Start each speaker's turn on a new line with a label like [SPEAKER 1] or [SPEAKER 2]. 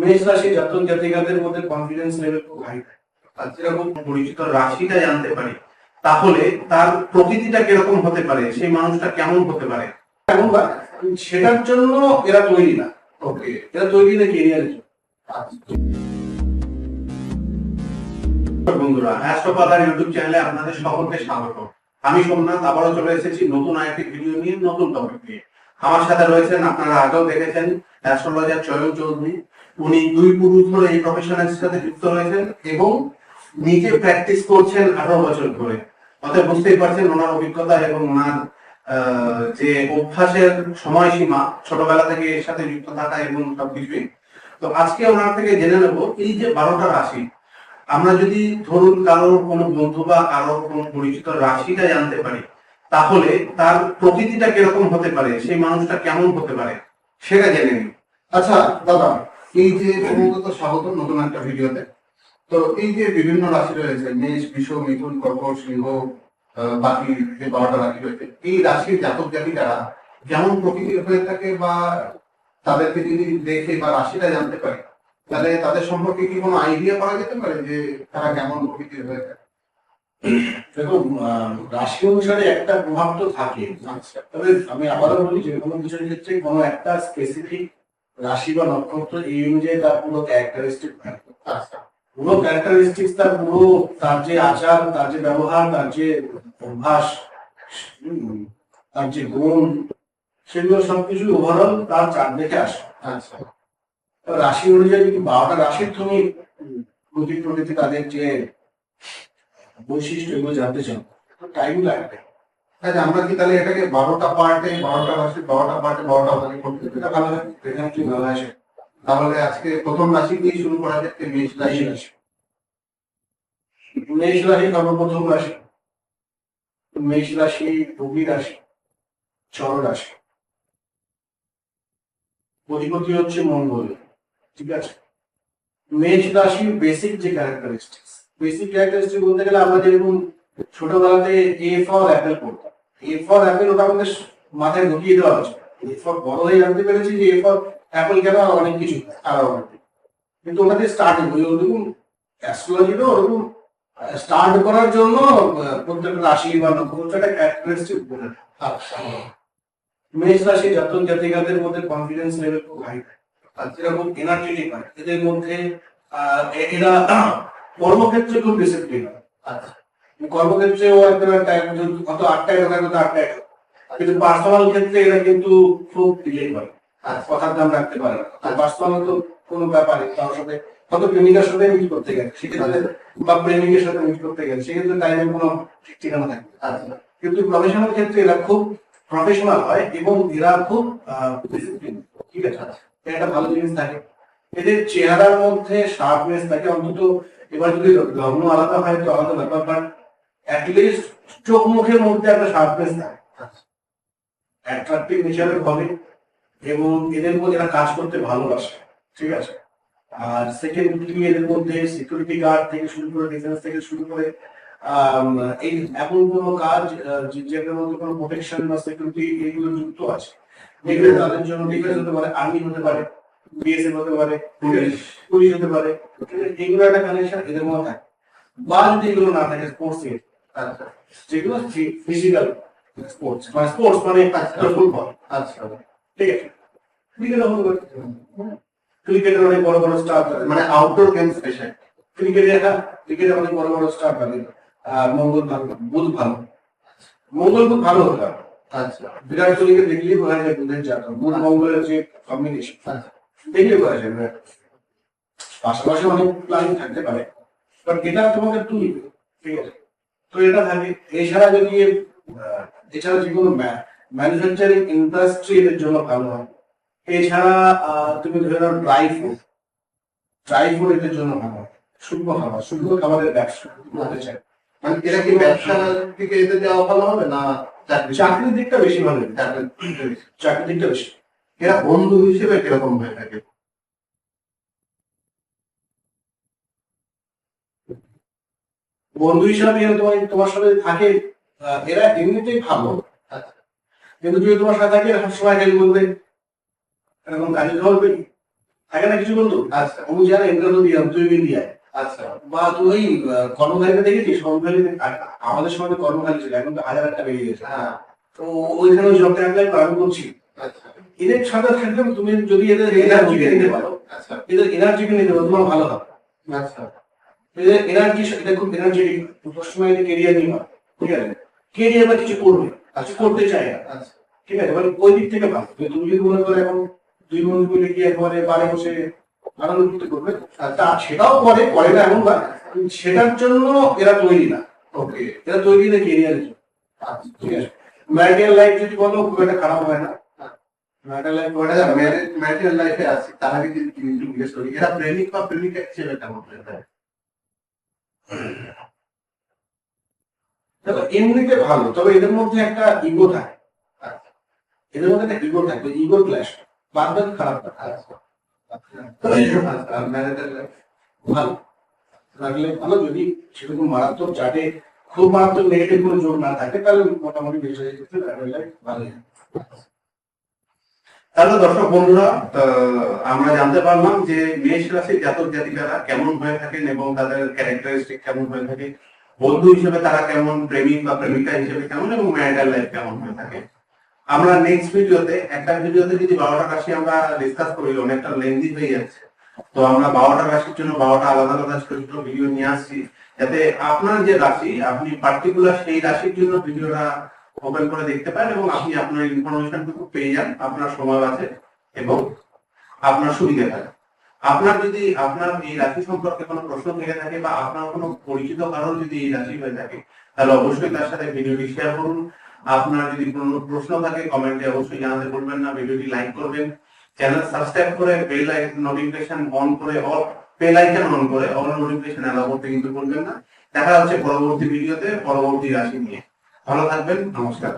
[SPEAKER 1] মেষ রাশি জাতক জাতিকাদের মধ্যে কনফিডেন্স লেভেল খুব হাই
[SPEAKER 2] আর যেরকম পরিচিত রাশিটা জানতে পারি, তাহলে তার প্রকৃতিটা কীরকম হতে পারে, সেই মানুষটা কেমন হতে পারে?
[SPEAKER 1] এমন সেটার জন্য এরা তৈরি না।
[SPEAKER 2] ওকে
[SPEAKER 1] এরা তৈরি না কেরিয়ারের জন্য।
[SPEAKER 2] বন্ধুরা অ্যাস্ট্রোপাদার ইউটিউব চ্যানেলে আপনাদের সকলকে স্বাগত। আমি সোমনাথ, আবারও চলে এসেছি নতুন আরেকটি ভিডিও নিয়ে, নতুন টপিক নিয়ে। আমার সাথে রয়েছেন আপনারা আগেও দেখেছেন অ্যাস্ট্রোলজার চয়ন চৌধুরী। উনি দুই পুরুষ ধরে এই প্রফেশনের সাথে যুক্ত রয়েছেন এবং নিজে প্র্যাকটিস করছেন আঠারো বছর ধরে। অতএব বুঝতেই পারছেন ওনার অভিজ্ঞতা এবং ওনার যে অভ্যাসের সময়সীমা, ছোটবেলা থেকে এর সাথে যুক্ত থাকা এবং সবকিছুই। তো আজকে ওনার থেকে জেনে নেব, এই যে বারোটা রাশি, আমরা যদি ধরুন কারোর কোনো বন্ধু বা কারোর কোনো পরিচিত রাশিটা জানতে পারি, তাহলে তার প্রকৃতিটা কীরকম হতে পারে, সেই মানুষটা কেমন হতে পারে, সেটা জেনে নিই। আচ্ছা দাদা এই যে প্রথমত স্বাগত নতুন একটা ভিডিওতে। তো এই যে বিভিন্ন রাশি রয়েছে মেষ বিষ মিথুন কর্কট সিংহ বাকি যে বারোটা রাশি রয়েছে এই রাশির জাতক জাতিকারা যেমন প্রকৃতির হয়ে থাকে বা তাদেরকে যদি দেখে বা রাশিটা জানতে পারে তাহলে তাদের সম্পর্কে কি কোনো আইডিয়া করা যেতে পারে যে তারা কেমন প্রকৃতির হয়ে থাকে?
[SPEAKER 1] দেখুন রাশি অনুসারে একটা প্রভাব তো থাকে।
[SPEAKER 2] আচ্ছা।
[SPEAKER 1] তবে আমি আবারও বলি যে কোনো কিছুর ক্ষেত্রে কোনো একটা স্পেসিফিক রাশি বা নক্ষত্র এই অনুযায়ী তার পুরো ক্যারেক্টারিস্টিক পুরো ক্যারেক্টারিস্টিক্স তার পুরো তার যে আচার তার যে ব্যবহার তার যে অভ্যাস তার যে গুণ সেগুলো সবকিছু ওভারঅল তার চার দেখে আসে।
[SPEAKER 2] আচ্ছা।
[SPEAKER 1] রাশি অনুযায়ী যদি বারোটা রাশির তুমি প্রতি প্রকৃতি তাদের যে বৈশিষ্ট্য এগুলো জানতে চাও টাইম লাগবে।
[SPEAKER 2] আচ্ছা আমরা কি তাহলে এটাকে বারোটা পার্টে, বারোটা রাশি, বারোটা পার্টে, বারোটা ভাগে করতে ভালো
[SPEAKER 1] ভালো আসে
[SPEAKER 2] তাহলে আজকে প্রথম রাশি দিয়ে শুরু করা যাচ্ছে মেষ রাশি
[SPEAKER 1] রাশি। মেষ রাশি সর্বপ্রথম রাশি। মেষ রাশি রবি রাশি, চর রাশি। অধিপতি হচ্ছে মঙ্গল, ঠিক আছে? মেষ রাশির বেসিক যে ক্যারেক্টারিস্টিক্স বেসিক ক্যারেক্টারিস্টিক বলতে গেলে আমরা যেরকম ছোটবেলাতে এ ফর অ্যাপেল পড়তাম এ ফর অ্যাপেল ওটা আমাদের মাথায় ঢুকিয়ে দেওয়া হচ্ছে এ ফর বড় হয়ে জানতে পেরেছি যে এ ফর অ্যাপেল কেন আর অনেক কিছু আরও অনেক। কিন্তু ওটাতে স্টার্টিং ওই ওরকম অ্যাস্ট্রোলজিটা ওরকম স্টার্ট করার জন্য প্রত্যেকটা রাশি বা নক্ষত্র একটা ক্যারেক্টারিস্টিক বলে দেয়। মেষ রাশি জাতক জাতিকাদের মধ্যে কনফিডেন্স লেভেল খুব হাই আর যেরকম এনার্জেটিক হয় এদের মধ্যে এরা কর্মক্ষেত্রে খুব ডিসিপ্লিন
[SPEAKER 2] আচ্ছা
[SPEAKER 1] কর্মক্ষেত্রে ও একদম আটটায় আটটায়। কিন্তু পার্সোনাল ক্ষেত্রে এরা কিন্তু খুব ডিলে করে কথার দাম রাখতে পারে না। পার্সোনাল তো কোনো সাথে প্রেমিকার সাথে করতে সেক্ষেত্রে বা প্রেমিকের সাথে করতে সেক্ষেত্রে টাইমের কোনো ঠিক ঠিকানা কিন্তু প্রফেশনাল ক্ষেত্রে এরা খুব প্রফেশনাল হয় এবং এরা খুব ডিসিপ্লিন ঠিক আছে? একটা ভালো জিনিস থাকে। এদের চেহারার মধ্যে শার্পনেস থাকে। অন্তত এবার যদি লগ্ন আলাদা হয় তো আলাদা ব্যাপার। বাট চোখ মুখের মধ্যে একটা শার্পনেস থাকে। অ্যাট্রাকটিভ হবে এবং এদের মধ্যে এরা কাজ করতে ভালোবাসে, ঠিক আছে? আর সেকেন্ডলি এদের মধ্যে সিকিউরিটি গার্ড থেকে শুরু করে ডিফেন্স থেকে শুরু করে এই এমন কোনো কাজ যেটার মধ্যে কোনো প্রোটেকশন বা সিকিউরিটি এগুলো যুক্ত আছে, যেগুলো তাদের জন্য ডিফেন্স হতে পারে আর্মি হতে পারে বিএসএফ হতে পারে পুলিশ হতে পারে এগুলো একটা কানেকশন এদের মধ্যে থাকে। বা যদি এগুলো না থাকে স্পোর্টস যেগুলো ফিজিক্যাল স্পোর্টস মানে স্পোর্টস মানে ফুটবল
[SPEAKER 2] আচ্ছা
[SPEAKER 1] ঠিক আছে। ক্রিকেটের অনেক বড় বড় স্টার
[SPEAKER 2] মানে আউটডোর গেম স্পেশাল
[SPEAKER 1] ক্রিকেটে একটা ক্রিকেটে অনেক বড় বড় স্টার আর মঙ্গল ভালো বুধ ভালো মঙ্গল খুব ভালো হতে
[SPEAKER 2] আচ্ছা
[SPEAKER 1] বিরাট কোহলিকে দেখলেই বোঝা যায় বুধের জাতক। বুধ মঙ্গলের যে কম্বিনেশন
[SPEAKER 2] আচ্ছা
[SPEAKER 1] দেখলে বোঝা যায়। পাশাপাশি অনেক প্ল্যানিং থাকতে পারে। বাট এটা তোমাকে তুলবে, ঠিক আছে। তো এটা থাকে। এছাড়া যদি এছাড়া যে কোনো ম্যানুফ্যাকচারিং ইন্ডাস্ট্রি এদের জন্য ভালো হয়। এছাড়া তুমি ধরে নাও ড্রাই ফুড ড্রাই ফুড এদের জন্য ভালো হয়। শুকনো খাবার। শুকনো খাবারের ব্যবসা করতে চায়
[SPEAKER 2] মানে এরা কি ব্যবসার দিকে যেতে যাওয়া ভালো হবে না
[SPEAKER 1] চাকরির দিকটা বেশি ভালো।
[SPEAKER 2] চাকরির
[SPEAKER 1] দিকটা বেশি।
[SPEAKER 2] এরা বন্ধু হিসেবে কীরকম হয়ে থাকে।
[SPEAKER 1] বন্ধু হিসাবে তোমার তোমার সাথে থাকে এরা এমনিতেই ভালো। কিন্তু যদি তোমার সাথে থাকে সবসময় খালি বলবে এরকম কাজে ধরবে থাকে না কিছু বন্ধু?
[SPEAKER 2] আচ্ছা।
[SPEAKER 1] আমি যারা ইন্টারভিউ দিয়ে তুই ইন্ডিয়ায়
[SPEAKER 2] আচ্ছা।
[SPEAKER 1] বা তুই কর্মখালীতে দেখেছিস? কর্মখালীতে আমাদের সময় তো কর্মখালী ছিল এখন তো হাজার একটা বেরিয়ে গেছে।
[SPEAKER 2] হ্যাঁ।
[SPEAKER 1] তো ওইখানে ওই জবটা অ্যাপ্লাই আমি করছি
[SPEAKER 2] আচ্ছা।
[SPEAKER 1] এদের সাথে থাকলে তুমি যদি এদের এনার্জিকে নিতে পারো
[SPEAKER 2] আচ্ছা।
[SPEAKER 1] এদের এনার্জিকে নিতে পারো তোমার ভালো হবে।
[SPEAKER 2] আচ্ছা।
[SPEAKER 1] এনার্জি এটা খুব এনার্জেটিক সবসময় কেরিয়ার নিয়ে ঠিক আছে? কেরিয়ার বা কিছু করবে, কিছু করতে চায় না। ঠিক আছে? মানে ওই দিক থেকে ভালো। তুমি যদি মনে করো এখন দুই বন্ধু মিলে গিয়ে একবারে বাড়ি বসে আনন্দ করতে করবে তা সেটাও করে করে না এমন বা সেটার জন্য এরা তৈরি না।
[SPEAKER 2] ওকে
[SPEAKER 1] এরা তৈরি না কেরিয়ারের জন্য। ঠিক আছে? ম্যারিটাল লাইফ যদি বলো, খুব একটা খারাপ হয় না। ম্যারিটাল লাইফ
[SPEAKER 2] যা ম্যারিটাল লাইফে আছে, তার আগে যদি জিজ্ঞেস করি। এরা প্রেমিক বা প্রেমিকা হিসেবে কেমন হয়ে
[SPEAKER 1] দেখো, এমনিতে ভালো, তবে এদের মধ্যে একটা ইগো থাকে। এদের মধ্যে একটা ইগো থাকে ইগো ক্ল্যাশ বাদ খারাপ না ভালো। রাখলে ভালো, যদি সেরকম মারাত্মক চাটে খুব মারাত্মক নেগেটিভ কোনো জোর না থাকে, তাহলে মোটামুটি বেশ যেতে ভালোই।
[SPEAKER 2] তাহলে দর্শক বন্ধুরা আমরা জানতে পারলাম যে মেষ রাশির জাতক জাতিকারা কেমন হয়ে থাকেন এবং তাদের ক্যারেক্টারিস্টিক কেমন হয়ে থাকে? বন্ধু হিসেবে তারা কেমন? প্রেমিক বা প্রেমিকা হিসেবে কেমন? এবং ম্যারিটাল লাইফ কেমন হয়ে থাকে? আমরা নেক্সট ভিডিওতে একটা ভিডিওতে যদি বারোটা রাশি আমরা ডিসকাস করি, অনেকটা লেন্দি হয়ে যাচ্ছে। তো আমরা বারোটা রাশির জন্য বারোটা আলাদা আলাদা ছোট ছোট ভিডিও নিয়ে আসছি। যাতে আপনার যে রাশি, আপনি পার্টিকুলার সেই রাশির জন্য ভিডিওটা ওপেন করে দেখতে পারেন এবং আপনি আপনার ইনফরমেশনটুকু পেয়ে যান, আপনার সময় আছে এবং আপনার সুবিধা থাকে। আপনার যদি আপনার এই রাশি সম্পর্কে কোনো প্রশ্ন থেকে থাকে বা আপনার কোনো পরিচিত কারণ যদি এই রাশি হয়ে থাকে, তাহলে অবশ্যই তার সাথে ভিডিওটি শেয়ার করুন। আপনার যদি কোনো প্রশ্ন থাকে কমেন্টে অবশ্যই জানাতে ভুলবেন না, ভিডিওটি লাইক করবেন। চ্যানেল সাবস্ক্রাইব করে বেল নোটিফিকেশন অন করে অল বেল আইকন অন করে অল নোটিফিকেশন অ্যালাউ করতে কিন্তু ভুলবেন না। দেখা হচ্ছে পরবর্তী ভিডিওতে পরবর্তী রাশি নিয়ে। ভালো থাকবেন নমস্কার